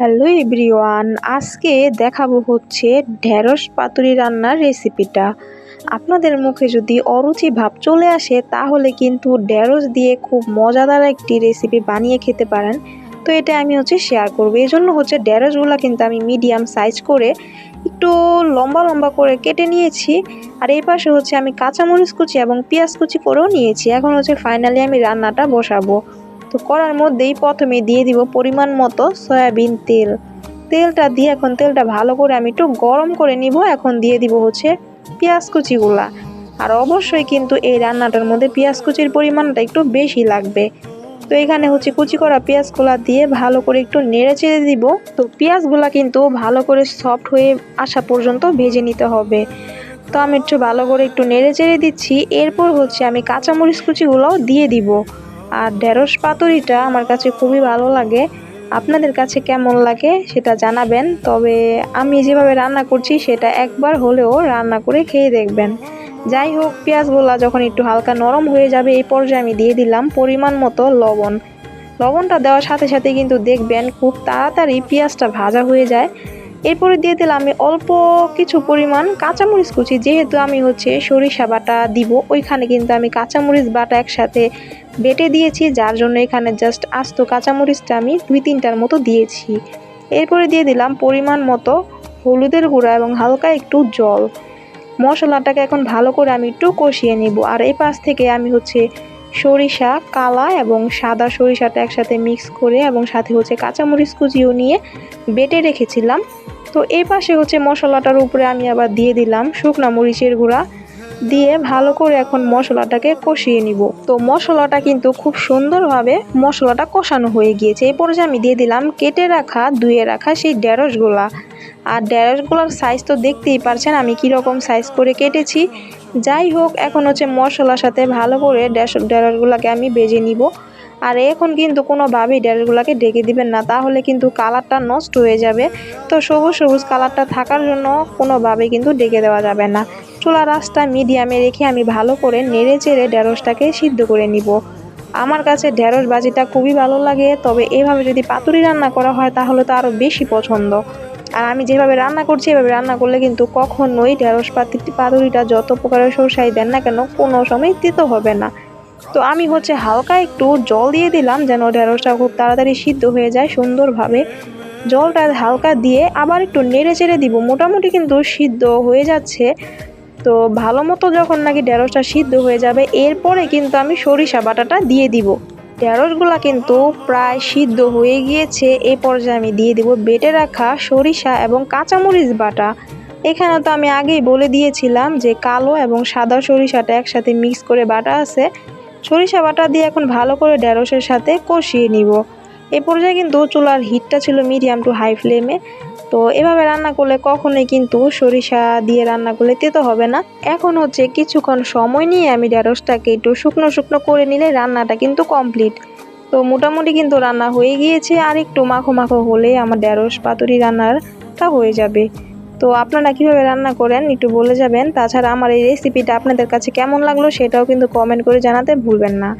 Hello everyone, আজকে দেখাবো হচ্ছে ঢেঁড়স পাতুরি রান্নার রেসিপিটা। আপনাদের মুখে যদি অরুচি ভাব চলে আসে, তাহলে কিন্তু ঢেঁড়স দিয়ে খুব মজাদার একটি রেসিপি বানিয়ে খেতে পারেন। তো এটা আমি হচ্ছে শেয়ার করব। এই জন্য হচ্ছে ঢেঁড়সগুলো কিন্তু আমি মিডিয়াম সাইজ করে একটু লম্বা লম্বা করে কেটে নিয়েছি। আর এই পাশে হচ্ছে আমি কাঁচামরিচ কুচি এবং পেঁয়াজ কুচি করেও নিয়েছি। এখন হচ্ছে ফাইনালি আমি রান্নাটা বসাবো। তো করার মধ্যেই প্রথমে দিয়ে দিব পরিমাণ মতো সয়াবিন তেল। তেলটা দিয়ে এখন তেলটা ভালো করে আমি একটু গরম করে নিব। এখন দিয়ে দিব হচ্ছে পেঁয়াজ কুচিগুলা। আর অবশ্যই কিন্তু এই রান্নাটার মধ্যে পেঁয়াজ কুচির পরিমাণটা একটু বেশি লাগবে। তো এখানে হচ্ছে কুচি করা পেঁয়াজগুলা দিয়ে ভালো করে একটু নেড়ে চেড়ে দিব। তো পেঁয়াজগুলা কিন্তু ভালো করে সফট হয়ে আসা পর্যন্ত ভেজে নিতে হবে। তো আমি একটু ভালো করে একটু নেড়ে চেড়ে দিচ্ছি। এরপর হচ্ছে আমি কাঁচামরিচ কুচিগুলোও দিয়ে দিব। আর ঢেঁড়স পাতুরিটা আমার কাছে খুবই ভালো লাগে। আপনাদের কাছে কেমন লাগে সেটা জানাবেন, তবে আমি যেভাবে রান্না করছি সেটা একবার হলেও রান্না করে খেয়ে দেখবেন। যাই হোক, পেঁয়াজগুলা যখন একটু হালকা নরম হয়ে যাবে, এই পর্যায়ে আমি দিয়ে দিলাম পরিমাণ মতো লবণ। লবণটা দেওয়ার সাথে সাথে কিন্তু দেখবেন খুব তাড়াতাড়ি পেঁয়াজটা ভাজা হয়ে যায়। এরপরে দিয়ে দিলাম আমি অল্প কিছু পরিমাণ কাঁচামরিচ কুচি, যেহেতু আমি হচ্ছে সরিষা বাটা দিব, ওইখানে কিন্তু আমি কাঁচামরিচ বাটা একসাথে বেটে দিয়েছি, যার জন্য এখানে জাস্ট আস্ত কাঁচামরিচটা আমি দুই তিনটার মতো দিয়েছি। এরপরে দিয়ে দিলাম পরিমাণ মতো হলুদের গুঁড়া এবং হালকা একটু জল। মশলাটাকে এখন ভালো করে আমি একটু কষিয়ে নিব, আর এই পাশ থেকে আমি হচ্ছে সরিষা, কালা এবং সাদা সরিষাটা একসাথে মিক্স করে এবং সাথে হচ্ছে কাঁচামরিচ কুচিও নিয়ে বেটে রেখেছিলাম। তো এই পাশে হচ্ছে মশলাটার উপরে আমি আবার দিয়ে দিলাম শুকনা মরিচের গুঁড়া। দিয়ে ভালো করে এখন মশলাটাকে কষিয়ে নিব। তো মশলাটা কিন্তু খুব সুন্দরভাবে মশলাটা কষানো হয়ে গিয়েছে। এই পর্যায়ে আমি দিয়ে দিলাম কেটে রাখা, ধুয়ে রাখা সেই ঢেঁড়সগুলা আর ঢেঁড়সগুলোর সাইজ তো দেখতেই পারছেন আমি কীরকম সাইজ করে কেটেছি। যাই হোক, এখন হচ্ছে মশলার সাথে ভালো করে ঢেঁড়সগুলোকে আমি বেজে নিব। আর এখন কিন্তু কোনোভাবেই ঢেঁড়সগুলোকে ডেকে দিবেন না, তাহলে কিন্তু কালারটা নষ্ট হয়ে যাবে। তো সবুজ সবুজ কালারটা থাকার জন্য কোনোভাবেই কিন্তু ডেকে দেওয়া যাবে না। চুলা রাসটা মিডিয়ামে রেখে আমি ভালো করে নেড়ে চেড়ে ঢেঁড়সটাকে সিদ্ধ করে নিব। আমার কাছে ঢেঁড়স বাজিটা খুবই ভালো লাগে, তবে এভাবে যদি পাতুরি রান্না করা হয়, তাহলে তো আরও বেশি পছন্দ। আর আমি যেভাবে রান্না করছি, এভাবে রান্না করলে কিন্তু কখনোই ঢেঁড়স পাতুরিটা যত প্রকারের সরষাই দেন না কেন, কোনো সময় তিতো হবে না। তো আমি হচ্ছে হালকা একটু জল দিয়ে দিলাম যেন ঢেঁড়সটা খুব তাড়াতাড়ি সিদ্ধ হয়ে যায় সুন্দরভাবে। জলটা হালকা দিয়ে আবার একটু নেড়ে চেড়ে দিব, মোটামুটি কিন্তু সিদ্ধ হয়ে যাচ্ছে। তো ভালো মতো যখন নাকি ঢেঁড়সটা সিদ্ধ হয়ে যাবে, এরপরে কিন্তু আমি সরিষা বাটাটা দিয়ে দিব। ঢেঁড়সগুলো কিন্তু প্রায় সিদ্ধ হয়ে গিয়েছে। এই পর্যায়ে আমি দিয়ে দিব বেটে রাখা সরিষা এবং কাঁচামরিচ বাটা। এখানে তো আমি আগেই বলে দিয়েছিলাম যে কালো এবং সাদা সরিষাটা একসাথে মিক্স করে বাটা আছে। সরিষা বাটা দিয়ে এখন ভালো করে ঢেঁড়সের সাথে কষিয়ে নিব। এ পর্যায়ে কিন্তু চুলার হিটটা ছিল মিডিয়াম টু হাই ফ্লেমে তো এভাবে রান্না করলে কখনোই কিন্তু সরিষা দিয়ে রান্না করলে তেতো হবে না। এখন হচ্ছে কিছুক্ষণ সময় নিয়ে আমি ঢেঁড়সটাকে একটু শুকনো শুকনো করে নিলে রান্নাটা কিন্তু কমপ্লিট। তো মোটামুটি কিন্তু রান্না হয়ে গিয়েছে আর একটু মাখো মাখো হলে আমার ঢেঁড়স পাতুরি রান্নারটা হয়ে যাবে। তো আপনারা কীভাবে রান্না করেন একটু বলে যাবেন। তাছাড়া আমার এই রেসিপিটা আপনাদের কাছে কেমন লাগল সেটাও কিন্তু কমেন্ট করে জানাতে ভুলবেন না।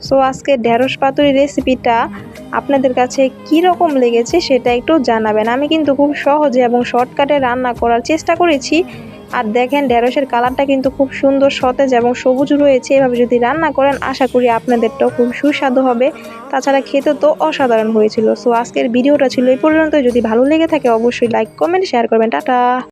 সো আজকে ঢেঁড়স পাতুরি রেসিপিটা আপনাদের কাছে কি রকম লেগেছে সেটা একটু জানাবেন। আমি কিন্তু খুব সহজে এবং শর্টকাটে রান্না করার চেষ্টা করেছি। আর দেখেন, ঢেঁড়সের কালারটা কিন্তু খুব সুন্দর, সতেজ এবং সবুজ রয়েছে। এভাবে যদি রান্না করেন, আশা করি আপনাদেরটাও খুব সুস্বাদু হবে। তাছাড়া খেতে তো অসাধারণ হয়েছিল। সো আজকের ভিডিওটা ছিল এই পর্যন্ত যদি ভালো লেগে থাকে, অবশ্যই লাইক কমেন্ট শেয়ার করবেন। টাটা!